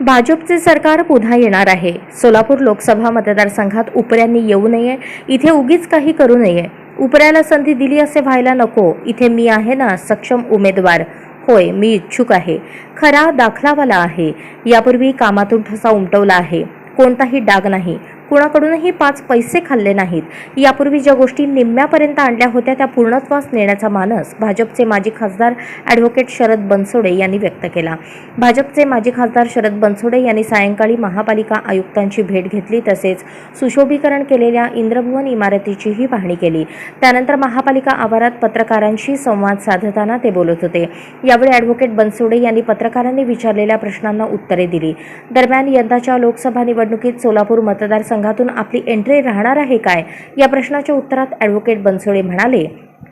भाजपचे सरकार पुन्हा येणार आहे. सोलापूर लोकसभा मतदारसंघात उपऱ्यांनी येऊ नये इथे उगीच काही करू नये. उपऱ्याला संधी दिली असे व्हायला नको इथे मी आहे ना सक्षम उमेदवार. होय मी इच्छुक आहे. खरा दाखलावाला आहे. यापूर्वी कामातून ठसा उमटवला आहे. कोणताही डाग नाही. कुणाकडूनही पाच पैसे खाल्ले नाहीत. यापूर्वी ज्या गोष्टी निम्म्यापर्यंत आणल्या होत्या त्या पूर्णत्वास नेण्याचा मानस भाजपचे माजी खासदार ॲडव्होकेट शरद बनसोडे यांनी व्यक्त केला. भाजपचे माजी खासदार शरद बनसोडे यांनी सायंकाळी महापालिका आयुक्तांची भेट घेतली तसेच सुशोभीकरण केलेल्या इंद्रभुवन इमारतीचीही पाहणी केली. त्यानंतर महापालिका आवारात पत्रकारांशी संवाद साधताना ते बोलत होते. यावेळी ॲडव्होकेट बनसोडे यांनी पत्रकारांनी विचारलेल्या प्रश्नांना उत्तरे दिली. दरम्यान यंदाच्या लोकसभा निवडणुकीत सोलापूर मतदारसंघातून आपली एंट्री राहणार आहे काय? या प्रश्नाच्या उत्तरात ॲडव्होकेट बनसोडे म्हणाले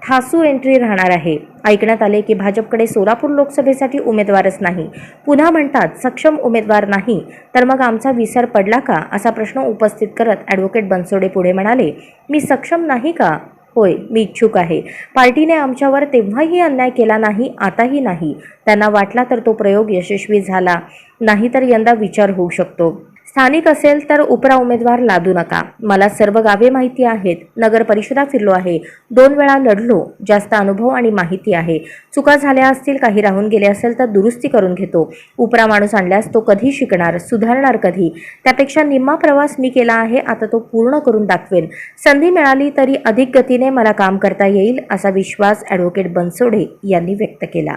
ठासू एंट्री राहणार आहे. ऐकण्यात आले की भाजपकडे सोलापूर लोकसभेसाठी उमेदवारच नाही. पुन्हा म्हणतात सक्षम उमेदवार नाही. तर मग आमचा विसर पडला का? असा प्रश्न उपस्थित करत ॲडव्होकेट बनसोडे पुढे म्हणाले मी सक्षम नाही का? होय मी इच्छुक आहे. पार्टीने आमच्यावर तेव्हाही अन्याय केला नाही आताही नाही. त्यांना वाटला तर तो प्रयोग यशस्वी झाला. नाही तर यंदा विचार होऊ शकतो. स्थानिक असेल तर उपरा उमेदवार लादू नका. मला सर्व गावे माहिती आहेत. नगर परिषदा फिरलो आहे. दोन वेळा लढलो. जास्त अनुभव आणि माहिती आहे. चुका झाल्या असतील काही राहून गेले असेल तर दुरुस्ती करून घेतो. उपरा माणूस आणल्यास तो कधी शिकणार सुधारणार कधी? त्यापेक्षा निम्मा प्रवास मी केला आहे आता तो पूर्ण करून दाखवेन. संधी मिळाली तरी अधिक गतीने मला काम करता येईल असा विश्वास ॲडव्होकेट बनसोडे यांनी व्यक्त केला.